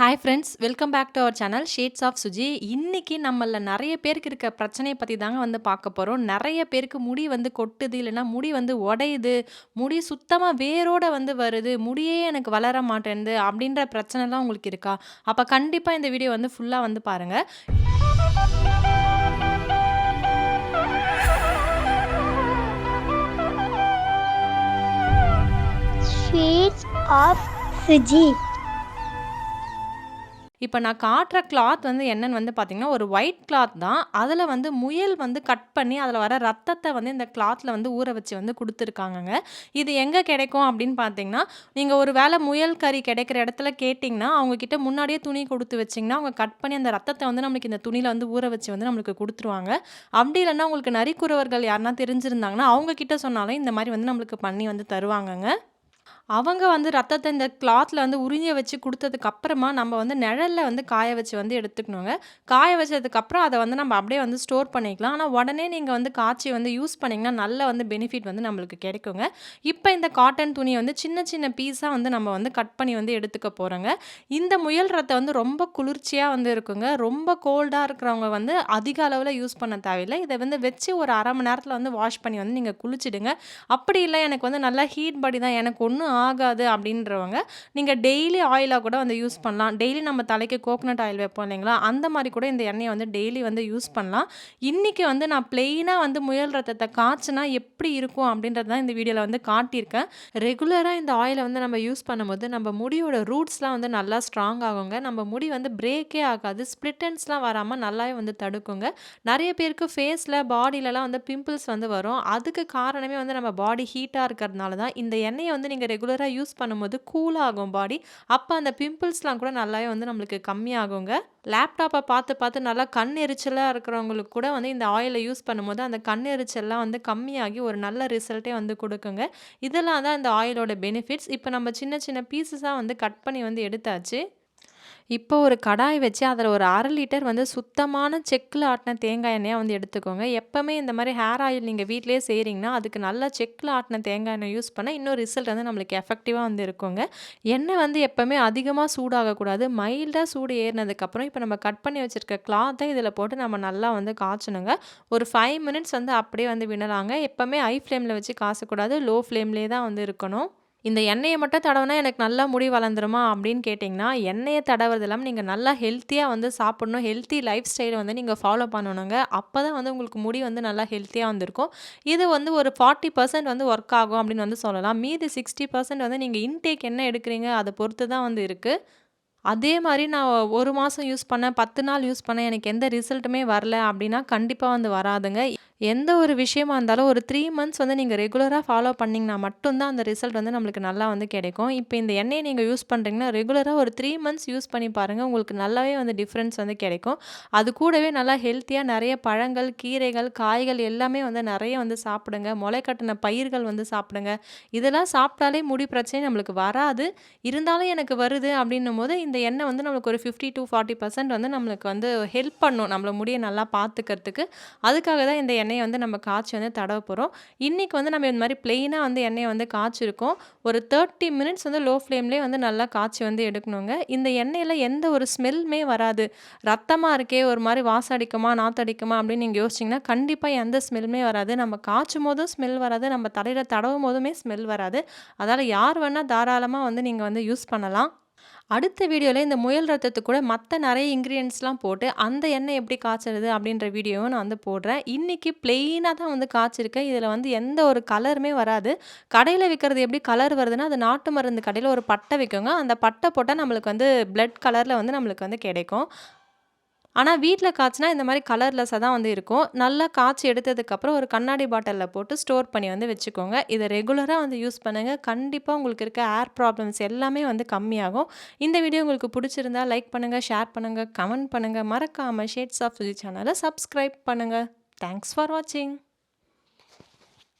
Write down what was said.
Hi friends welcome back to our channel shades of Suji இன்றைக்கி நம்மள நிறைய பேருக்கு இருக்க பிரச்சனையை பற்றி தாங்க வந்து பார்க்க போகிறோம் நிறைய பேருக்கு முடி வந்து கொட்டுது இல்லைன்னா முடி வந்து உடையுது முடி சுத்தமாக வேரோட வந்து வருது முடியே எனக்கு வளர மாட்டேன்து அப்படின்ற பிரச்சனைலாம் உங்களுக்கு இருக்கா? அப்போ கண்டிப்பாக இந்த வீடியோ வந்து ஃபுல்லாக வந்து பாருங்கள் Shades of சுஜி இப்போ நான் காட்டுற கிளாத் வந்து என்னன்னு வந்து பார்த்தீங்கன்னா, ஒரு ஒயிட் கிளாத் தான். அதில் வந்து முயல் வந்து கட் பண்ணி அதில் வர ரத்தத்தை வந்து இந்த கிளாத்தில் வந்து ஊற வச்சு வந்து கொடுத்துருக்காங்கங்க இது எங்கே கிடைக்கும் அப்படின்னு பார்த்தீங்கன்னா, நீங்கள் ஒரு வேளை முயல் கறி கிடைக்கிற இடத்துல கேட்டிங்கன்னா அவங்கக்கிட்ட முன்னாடியே துணி கொடுத்து வச்சிங்கன்னா அவங்க கட் பண்ணி அந்த ரத்தத்தை வந்து நம்மளுக்கு இந்த துணியில் வந்து ஊற வச்சு வந்து நம்மளுக்கு கொடுத்துருவாங்க அப்படி இல்லைன்னா உங்களுக்கு நரிக்குறவர்கள் யாருனா தெரிஞ்சிருந்தாங்கன்னா, அவங்கக்கிட்ட சொன்னாலும் இந்த மாதிரி வந்து நம்மளுக்கு பண்ணி வந்து தருவாங்கங்க. அவங்க வந்து ரத்தத்தை இந்த கிளாத்தில் வந்து உறிஞ்ச வச்சு கொடுத்ததுக்கு அப்புறமா, நம்ம வந்து நிழலில் வந்து காய வச்சு வந்து எடுத்துக்கணுங்க. காய வச்சதுக்கப்புறம் அதை வந்து நம்ம அப்படியே வந்து ஸ்டோர் பண்ணிக்கலாம். ஆனால் உடனே நீங்கள் வந்து காய்ச்சி வந்து யூஸ் பண்ணீங்கன்னா, நல்ல வந்து பெனிஃபிட் வந்து நம்மளுக்கு கிடைக்குங்க. இப்போ இந்த காட்டன் துணியை வந்து சின்ன சின்ன பீஸாக வந்து நம்ம வந்து கட் பண்ணி வந்து எடுத்துக்க போகிறோங்க இந்த முயல் ரத்தம் வந்து ரொம்ப குளிர்ச்சியாக வந்து இருக்குங்க. ரொம்ப கோல்டாக இருக்கிறவங்க வந்து அதிக அளவில் யூஸ் பண்ண தேவையில்ல. இதை வந்து வச்சு ஒரு அரை மணி நேரத்தில் வந்து வாஷ் பண்ணி வந்து நீங்கள் குளிச்சிடுங்க. அப்படி இல்லை எனக்கு வந்து நல்லா ஹீட் பாடி தான் எனக்கு ஒன்றும் ஆகாது அப்படின்றவங்க, நீங்கள் டெய்லி ஆயிலாக கூட வந்து யூஸ் பண்ணலாம். டெய்லி நம்ம தலைக்கு கோகனட் ஆயில் வைப்போம் இல்லைங்களா? அந்த மாதிரி கூட இந்த எண்ணெயை வந்து டெய்லி வந்து யூஸ் பண்ணலாம். இன்றைக்கி வந்து நான் பிளெயினாக வந்து முயல் ரத்தத்தை காய்ச்சினா எப்படி இருக்கும் அப்படின்றது தான் இந்த வீடியோவில் வந்து காட்டியிருக்கேன். ரெகுலராக இந்த ஆயிலை வந்து நம்ம யூஸ் பண்ணும்போது, நம்ம முடியோட ரூட்ஸ்லாம் வந்து நல்லா ஸ்ட்ராங் ஆகுங்க. நம்ம முடி வந்து பிரேக்கே ஆகாது. ஸ்ப்ளிட்டன்ஸ்லாம் வராமல் நல்லாவே வந்து தடுக்குங்க. நிறைய பேருக்கு ஃபேஸில் பாடியிலலாம் வந்து பிம்பிள்ஸ் வந்து வரும். அதுக்கு காரணமே வந்து நம்ம பாடி ஹீட்டாக இருக்கிறதுனால தான். இந்த எண்ணெயை வந்து நீங்கள் ரெகுலர் யூஸ் பண்ணும்போது கூல் ஆகும் பாடி. அப்போ அந்த பிம்பிள்ஸ்லாம் கூட நல்லாவே வந்து நம்மளுக்கு கம்மியாகுங்க. லேப்டாப்பை பார்த்து பார்த்து நல்லா கண் எரிச்சலாக இருக்கிறவங்களுக்கு கூட வந்து இந்த ஆயிலை யூஸ் பண்ணும்போது, அந்த கண் எரிச்சல்லாம் வந்து கம்மியாகி ஒரு நல்ல ரிசல்ட்டே வந்து கொடுக்குங்க இதெல்லாம் தான் இந்த ஆயிலோட பெனிஃபிட்ஸ். இப்போ நம்ம சின்ன சின்ன பீசஸாக வந்து கட் பண்ணி வந்து எடுத்தாச்சு. இப்போ ஒரு கடாய் வச்சு அதில் ஒரு அரை லிட்டர் வந்து சுத்தமான செக்கில் ஆட்டின தேங்காய் எண்ணெயாக வந்து எடுத்துக்கோங்க. எப்போவுமே இந்த மாதிரி ஹேர் ஆயில் நீங்கள் வீட்டிலேயே செய்கிறீங்கன்னா அதுக்கு நல்லா செக்கில் ஆட்டின தேங்காய் எண்ணெய் யூஸ் பண்ணால் இன்னும் ரிசல்ட் வந்து நம்மளுக்கு எஃபெக்டிவாக வந்து இருக்குங்க. எண்ணெய் வந்து எப்போவுமே அதிகமாக சூடாகக்கூடாது. மைல்டாக சூடு ஏறினதுக்கப்புறம், இப்போ நம்ம கட் பண்ணி வச்சுருக்க கிளாத்தை இதில் போட்டு நம்ம நல்லா வந்து காய்ச்சணுங்க. ஒரு ஃபைவ் மினிட்ஸ் வந்து அப்படியே வந்து விடலாங்க. எப்போவுமே ஹை ஃப்ளேமில் வச்சு காய்ச்சக்கூடாது. லோ ஃப்ளேம்லேயே தான் வந்து இருக்கணும். இந்த எண்ணெயை மட்டும் தடவுனா எனக்கு நல்லா முடி வளர்ந்துருமா அப்படின்னு கேட்டிங்கன்னா எண்ணெயை தடவுறது இல்லாமல் நீங்கள் நல்லா ஹெல்த்தியாக வந்து சாப்பிடணும். ஹெல்த்தி லைஃப் ஸ்டைலை வந்து நீங்கள் ஃபாலோ பண்ணணுங்க. அப்போ தான் வந்து உங்களுக்கு முடி வந்து நல்லா ஹெல்த்தியாக வந்திருக்கும் இது வந்து ஒரு 40% வந்து ஒர்க் ஆகும் அப்படின்னு வந்து சொல்லலாம். மீதி 60% வந்து நீங்கள் இன்டேக் என்ன எடுக்கிறீங்க, அதை பொறுத்து தான் வந்து இருக்குது அதே மாதிரி நான் ஒரு மாதம் யூஸ் பண்ணேன், 10 நாள் யூஸ் பண்ணேன். எனக்கு எந்த ரிசல்ட்டுமே வரல அப்படின்னா, கண்டிப்பாக வந்து வராதுங்க. எந்த ஒரு விஷயமா இருந்தாலும் ஒரு த்ரீ மந்த்ஸ் வந்து நீங்கள் ரெகுலராக ஃபாலோ பண்ணிங்கன்னா மட்டும்தான் அந்த ரிசல்ட் வந்து நம்மளுக்கு நல்லா வந்து கிடைக்கும். இப்போ இந்த எண்ணெயை நீங்கள் யூஸ் பண்ணுறீங்கன்னா ரெகுலராக ஒரு த்ரீ மந்த்ஸ் யூஸ் பண்ணி பாருங்கள் உங்களுக்கு நல்லாவே வந்து டிஃப்ரென்ஸ் வந்து கிடைக்கும். அது கூடவே நல்லா ஹெல்த்தியாக நிறைய பழங்கள், கீரைகள், காய்கள் எல்லாமே வந்து நிறைய வந்து சாப்பிடுங்க. முளை கட்டின பயிர்கள் வந்து சாப்பிடுங்க. இதெல்லாம் சாப்பிட்டாலே முடி பிரச்சனை நம்மளுக்கு வராது. இருந்தாலும் எனக்கு வருது அப்படின்னும்போது, இந்த எண்ணெய் வந்து நம்மளுக்கு ஒரு 50-40% வந்து நம்மளுக்கு வந்து ஹெல்ப் பண்ணும். நம்மளை முடிய நல்லா பார்த்துக்கிறதுக்கு. அதுக்காக தான் இந்த எண்ணெயை வந்து நம்ம காய்ச்சி வந்து தடவ போகிறோம் இன்றைக்கி வந்து நம்ம இந்த மாதிரி பிளெயினா வந்து எண்ணெயை வந்து காய்ச்சிருக்கோம். ஒரு 30 மினிட்ஸ் வந்து லோ ஃப்ளேம்லேயே வந்து நல்லா காய்ச்சி வந்து எடுக்கணுங்க. இந்த எண்ணெயில் எந்த ஒரு ஸ்மெல்லுமே வராது. ரத்தமாக இருக்கே, ஒரு மாதிரி வாசம் அடிக்குமா, அப்படின்னு நீங்கள் யோசிச்சீங்கன்னா, கண்டிப்பாக எந்த ஸ்மெல்லுமே வராது. நம்ம காய்ச்சும் போதும் ஸ்மெல் வராது. நம்ம தடையில் தடவும் போதுமே ஸ்மெல் வராது. அதால் யார் வேணால் தாராளமாக வந்து நீங்கள் வந்து யூஸ் பண்ணலாம். அடுத்த வீடியோவில் இந்த முயல் ரத்தத்துக்கு கூட மற்ற நிறைய இன்க்ரீடியன்ஸ்லாம் போட்டு, அந்த எண்ணெய் எப்படி காய்ச்சறது அப்படின்ற வீடியோவும் நான் வந்து போடுறேன். இன்றைக்கி பிளெயினாக தான் வந்து காய்ச்சிருக்கேன். இதில் வந்து எந்த ஒரு கலருமே வராது. கடையில் விற்கிறது எப்படி கலர் வருதுன்னா, அது நாட்டு மருந்து கடையில் ஒரு பட்டை விற்குங்க அந்த பட்டை போட்டால் நம்மளுக்கு வந்து பிளட் கலரில் வந்து நம்மளுக்கு வந்து கிடைக்கும். ஆனால் வீட்டில் காய்ச்சினா இந்த மாதிரி கலர்லெஸ்ஸாக தான் வந்து இருக்கும். நல்லா காய்ச்சி எடுத்ததுக்கப்புறம் ஒரு கண்ணாடி பாட்டிலில் போட்டு ஸ்டோர் பண்ணி வந்து வச்சுக்கோங்க. இதை ரெகுலராக வந்து யூஸ் பண்ணுங்கள் கண்டிப்பாக உங்களுக்கு இருக்க ஏர் ப்ராப்ளம்ஸ் எல்லாமே வந்து கம்மியாகும். இந்த வீடியோ உங்களுக்கு பிடிச்சிருந்தா லைக் பண்ணுங்கள் ஷேர் பண்ணுங்கள் கமெண்ட் பண்ணுங்கள் மறக்காமல் ஷேட்ஸ் ஆஃப் சுஜி சேனலை சப்ஸ்கிரைப் பண்ணுங்கள் தேங்க்ஸ் ஃபார் வாட்சிங்.